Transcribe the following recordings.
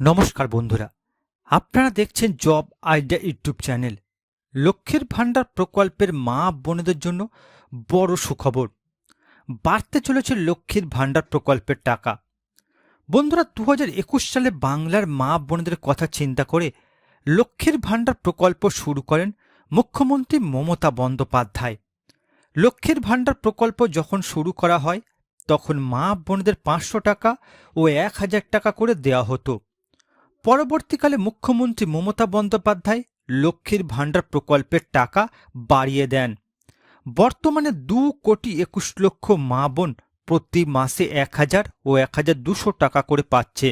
নমস্কার বন্ধুরা, আপনারা দেখছেন জব আইডিয়া ইউটিউব চ্যানেল। লক্ষ্মীর ভাণ্ডার প্রকল্পের মা বোনেদের জন্য বড় সুখবর। বাড়তে চলেছে লক্ষ্মীর ভাণ্ডার প্রকল্পের টাকা। বন্ধুরা দু সালে বাংলার মা বোনেদের কথা চিন্তা করে লক্ষ্মীর ভাণ্ডার প্রকল্প শুরু করেন মুখ্যমন্ত্রী মমতা বন্দ্যোপাধ্যায়। লক্ষ্মীর ভাণ্ডার প্রকল্প যখন শুরু করা হয়, তখন মা বোনদের পাঁচশো টাকা ও এক হাজার টাকা করে দেওয়া হতো। পরবর্তীকালে মুখ্যমন্ত্রী মমতা বন্দ্যোপাধ্যায় লক্ষ্মীর ভাণ্ডার প্রকল্পের টাকা বাড়িয়ে দেন। বর্তমানে দু কোটি একুশ লক্ষ মা বোন প্রতি মাসে এক হাজার ও এক হাজার দুশো টাকা করে পাচ্ছে।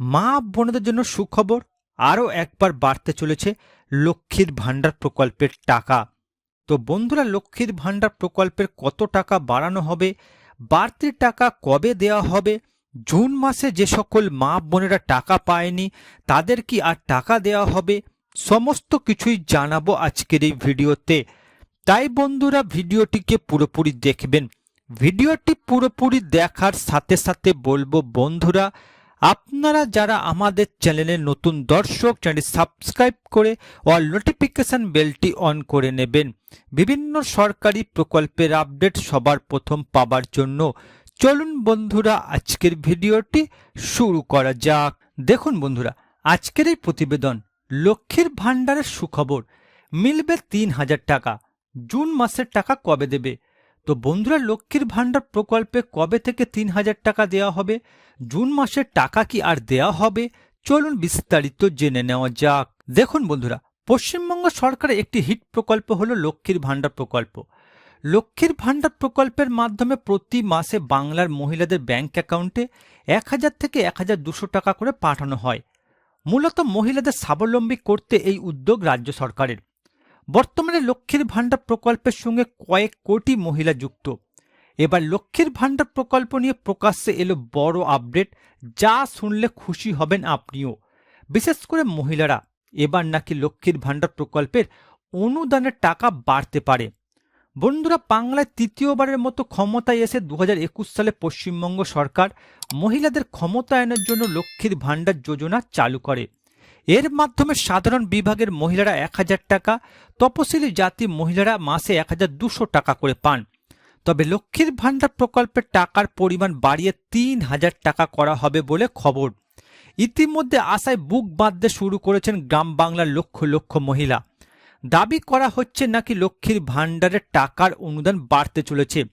মা বোনদের জন্য সুখবর, আরও একবার বাড়তে চলেছে লক্ষ্মীর ভাণ্ডার প্রকল্পের টাকা। তো বন্ধুরা, লক্ষ্মীর ভাণ্ডার প্রকল্পের কত টাকা বাড়ানো হবে, বাড়তি টাকা কবে দেওয়া হবে জুন মাসে যে সকল মা বোনেরা টাকা পায়নি, তাদের কি আর টাকা দেওয়া হবে? সমস্ত কিছুই জানাব আজকের এই ভিডিওতে। তাই বন্ধুরা, ভিডিওটিকে পুরোপুরি দেখবেন। ভিডিওটি পুরোপুরি দেখার সাথে সাথে বলব, বন্ধুরা, আপনারা যারা আমাদের চ্যানেলে নতুন দর্শক চ্যানেল সাবস্ক্রাইব করে অল নোটিফিকেশন বেলটি অন করে নেবেন। বিভিন্ন সরকারি প্রকল্পের আপডেট সবার প্রথম পাবার জন্য। চলুন বন্ধুরা, আজকের ভিডিওটি শুরু করা যাক। দেখুন বন্ধুরা, আজকের এই প্রতিবেদন লক্ষ্মীর ভাণ্ডারের সুখবর। মিলবে তিন হাজার টাকা। জুন মাসের টাকা কবে দেবে? তো বন্ধুরা, লক্ষ্মীর ভাণ্ডার প্রকল্পে কবে থেকে তিন হাজার টাকা দেওয়া হবে? জুন মাসের টাকা কি আর দেওয়া হবে? চলুন বিস্তারিত জেনে নেওয়া যাক। দেখুন বন্ধুরা, পশ্চিমবঙ্গ সরকারের একটি হিট প্রকল্প হলো লক্ষ্মীর ভাণ্ডার প্রকল্প। লক্ষ্মীর ভাণ্ডার প্রকল্পের মাধ্যমে প্রতি মাসে বাংলার মহিলাদের ব্যাংক অ্যাকাউন্টে এক হাজার থেকে এক হাজার দুশো টাকা করে পাঠানো হয়। মূলত মহিলাদের স্বাবলম্বী করতে এই উদ্যোগ রাজ্য সরকারের। বর্তমানে লক্ষ্মীর ভাণ্ডার প্রকল্পের সঙ্গে কয়েক কোটি মহিলা যুক্ত। এবার লক্ষ্মীর ভাণ্ডার প্রকল্প নিয়ে প্রকাশ্যে এলো বড় আপডেট, যা শুনলে খুশি হবেন আপনিও। বিশেষ করে মহিলারা, এবার নাকি লক্ষ্মীর ভাণ্ডার প্রকল্পের অনুদানের টাকা বাড়তে পারে। বন্ধুরা, বাংলায় তৃতীয়বারের মতো ক্ষমতায় এসে দু হাজার একুশ সালে পশ্চিমবঙ্গ সরকার মহিলাদের ক্ষমতায়নের জন্য লক্ষ্মীর ভাণ্ডার যোজনা চালু করে। এর মাধ্যমে সাধারণ বিভাগের মহিলারা এক হাজার টাকা, তপশিলি জাতি মহিলারা মাসে এক হাজার দুশো টাকা করে পান। তবে লক্ষ্মীর ভাণ্ডার প্রকল্পের টাকার পরিমাণ বাড়িয়ে তিন হাজার টাকা করা হবে বলে খবর। ইতিমধ্যে আশায় বুক বাঁধতে শুরু করেছেন গ্রাম বাংলার লক্ষ লক্ষ মহিলা। দাবি করা হচ্ছে নাকি লক্ষ্মীর ভাণ্ডারের টাকার অনুদান বাড়তে চলেছে।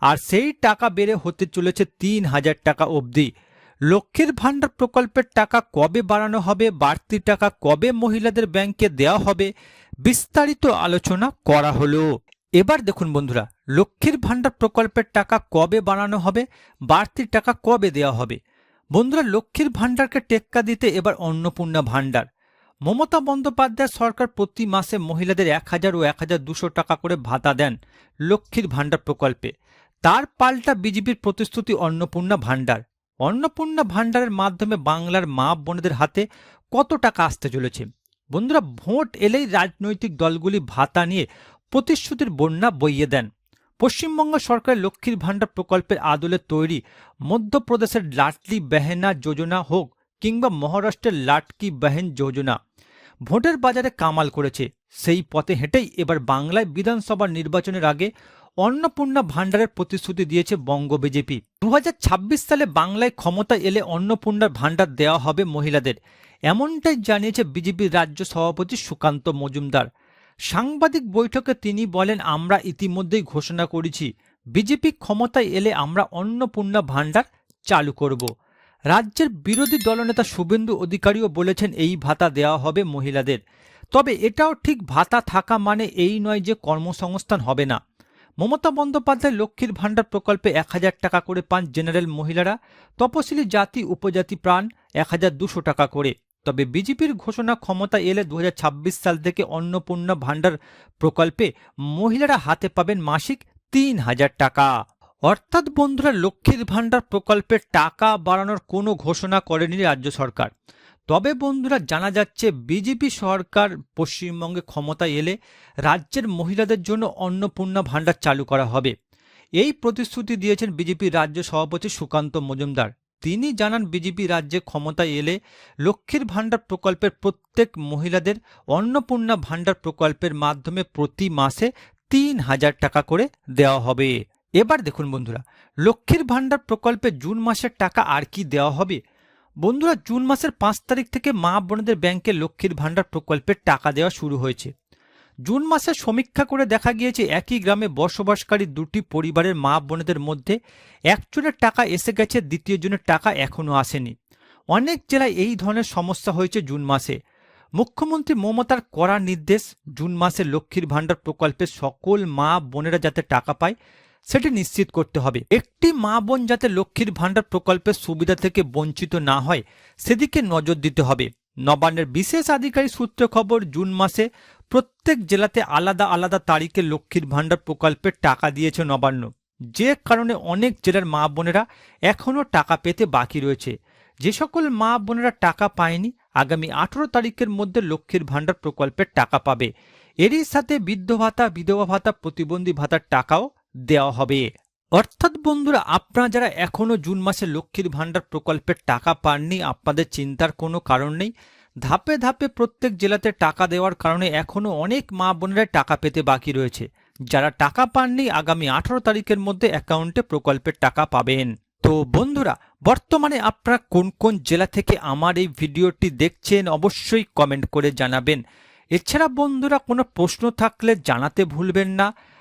আর সেই টাকা বেড়ে হতে চলেছে তিন হাজার টাকা অবধি। লক্ষ্মীর ভাণ্ডার প্রকল্পের টাকা কবে বাড়ানো হবে, বাড়তি টাকা কবে মহিলাদের ব্যাংকে দেওয়া হবে, বিস্তারিত আলোচনা করা হলো। এবার দেখুন বন্ধুরা, লক্ষ্মীর ভাণ্ডার প্রকল্পের টাকা কবে বাড়ানো হবে, বাড়তি টাকা কবে দেওয়া হবে? বন্ধুরা, লক্ষ্মীর ভাণ্ডারকে টেক্কা দিতে এবার অন্নপূর্ণা ভাণ্ডার। মমতা বন্দ্যোপাধ্যায় সরকার প্রতি মাসে মহিলাদের এক হাজার ও এক হাজার দুশো টাকা করে ভাতা দেন লক্ষ্মীর ভাণ্ডার প্রকল্পে। তার পাল্টা বিজেপির প্রতিশ্রুতি অন্নপূর্ণা ভাণ্ডার। অন্নপূর্ণা ভাণ্ডারের মাধ্যমে বাংলার মা বোনেদের হাতে কত টাকা আসতে চলেছে? বন্ধুরা, ভোট এলেই রাজনৈতিক দলগুলি ভাতা নিয়ে প্রতিশ্রুতির বন্যা বইয়ে দেন। পশ্চিমবঙ্গ সরকারের লক্ষ্মীর ভাণ্ডার প্রকল্পের আদলে তৈরি মধ্যপ্রদেশের লাটলি বেহেনা যোজনা হোক কিংবা মহারাষ্ট্রের লাটকি বেহেন যোজনা। ভোটের বাজারে কামাল করেছে। সেই পথে হেঁটেই এবার বাংলায় বিধানসভা নির্বাচনের আগে অন্নপূর্ণা ভাণ্ডারের প্রতিশ্রুতি দিয়েছে বঙ্গ বিজেপি। দুহাজার ছাব্বিশ সালে বাংলায় ক্ষমতা এলে অন্নপূর্ণার ভাণ্ডার দেওয়া হবে মহিলাদের। এমনটাই জানিয়েছে বিজেপির রাজ্য সভাপতি সুকান্ত মজুমদার। সাংবাদিক বৈঠকে তিনি বলেন, আমরা ইতিমধ্যেই ঘোষণা করেছি, বিজেপি ক্ষমতায় এলে আমরা অন্নপূর্ণা ভাণ্ডার চালু করব। রাজ্যের বিরোধী দলনেতা শুভেন্দু অধিকারীও বলেছেন এই ভাতা দেওয়া হবে মহিলাদের। তবে এটাও ঠিক ভাতা থাকা মানে এই নয় যে কর্মসংস্থান হবে না। মমতা বন্দ্যোপাধ্যায় লক্ষ্মীর ভাণ্ডার প্রকল্পে এক হাজার টাকা করে পান জেনারেল মহিলারা। তপশিলি জাতি উপজাতি প্রাণ এক হাজার দুশো টাকা করে। তবে বিজেপির ঘোষণা ক্ষমতা এলে দু হাজার ছাব্বিশ সাল থেকে অন্নপূর্ণা ভাণ্ডার প্রকল্পে মহিলারা হাতে পাবেন মাসিক তিন হাজার টাকা। অর্থাৎ বন্ধুরা, লক্ষ্মীর ভাণ্ডার প্রকল্পের টাকা বাড়ানোর কোনো ঘোষণা করেনি রাজ্য সরকার। তবে বন্ধুরা, জানা যাচ্ছে বিজেপি সরকার পশ্চিমবঙ্গে ক্ষমতায় এলে রাজ্যের মহিলাদের জন্য অন্নপূর্ণা ভাণ্ডার চালু করা হবে। এই প্রতিশ্রুতি দিয়েছেন বিজেপির রাজ্য সভাপতি সুকান্ত মজুমদার। তিনি জানান, বিজেপি রাজ্যে ক্ষমতায় এলে লক্ষ্মীর ভাণ্ডার প্রকল্পের প্রত্যেক মহিলাদের অন্নপূর্ণা ভাণ্ডার প্রকল্পের মাধ্যমে প্রতি মাসে তিন হাজার টাকা করে দেওয়া হবে। এবার দেখুন বন্ধুরা, লক্ষ্মীর ভাণ্ডার প্রকল্পে জুন মাসের টাকা আর কি দেওয়া হবে? বন্ধুরা, জুন মাসের পাঁচ তারিখ থেকে মা বোনদের ব্যাংকে লক্ষ্মীর ভাণ্ডার প্রকল্পের টাকা দেওয়া শুরু হয়েছে। জুন মাসে সমীক্ষা করে দেখা গিয়েছে, একই গ্রামে বসবাসকারী দুটি পরিবারের মা বোনেদের মধ্যে একজনের টাকা এসে গেছে, দ্বিতীয় জনের টাকা এখনও আসেনি। অনেক জেলায় এই ধরনের সমস্যা হয়েছে জুন মাসে। মুখ্যমন্ত্রী মমতার কড়া নির্দেশ, জুন মাসে লক্ষ্মীর ভাণ্ডার প্রকল্পে সকল মা বোনেরা যাতে টাকা পায় সেটি নিশ্চিত করতে হবে। একটি মা বোন যাতে লক্ষ্মীর ভাণ্ডার প্রকল্পের সুবিধা থেকে বঞ্চিত না হয়, সেদিকে নজর দিতে হবে। নবান্নের বিশেষ আধিকারিক সূত্রে খবর, জুন মাসে প্রত্যেক জেলাতে আলাদা আলাদা তারিখে লক্ষ্মীর ভাণ্ডার প্রকল্পের টাকা দিয়েছে নবান্ন। যে কারণে অনেক জেলার মা বোনেরা এখনও টাকা পেতে বাকি রয়েছে। যে সকল মা বোনেরা টাকা পায়নি, আগামী আঠেরো তারিখের মধ্যে লক্ষ্মীর ভাণ্ডার প্রকল্পের টাকা পাবে। এরই সাথে বৃদ্ধ ভাতা, বিধবা ভাতা, প্রতিবন্ধী ভাতার টাকাও দেওয়া হবে। অর্থাৎ বন্ধুরা, আপনারা যারা এখনও জুন মাসে লক্ষ্মীর ভাণ্ডার প্রকল্পের টাকা পাননি, আপনাদের চিন্তার কোনো কারণ নেই। ধাপে ধাপে প্রত্যেক জেলাতে টাকা দেওয়ার কারণে এখনও অনেক মা বোনেরা টাকা পেতে বাকি রয়েছে। যারা টাকা পাননি, আগামী আঠারো তারিখের মধ্যে অ্যাকাউন্টে প্রকল্পের টাকা পাবেন। তো বন্ধুরা, বর্তমানে আপনারা কোন কোন জেলা থেকে আমার এই ভিডিওটি দেখছেন, অবশ্যই কমেন্ট করে জানাবেন। এছাড়া বন্ধুরা, কোনো প্রশ্ন থাকলে জানাতে ভুলবেন না।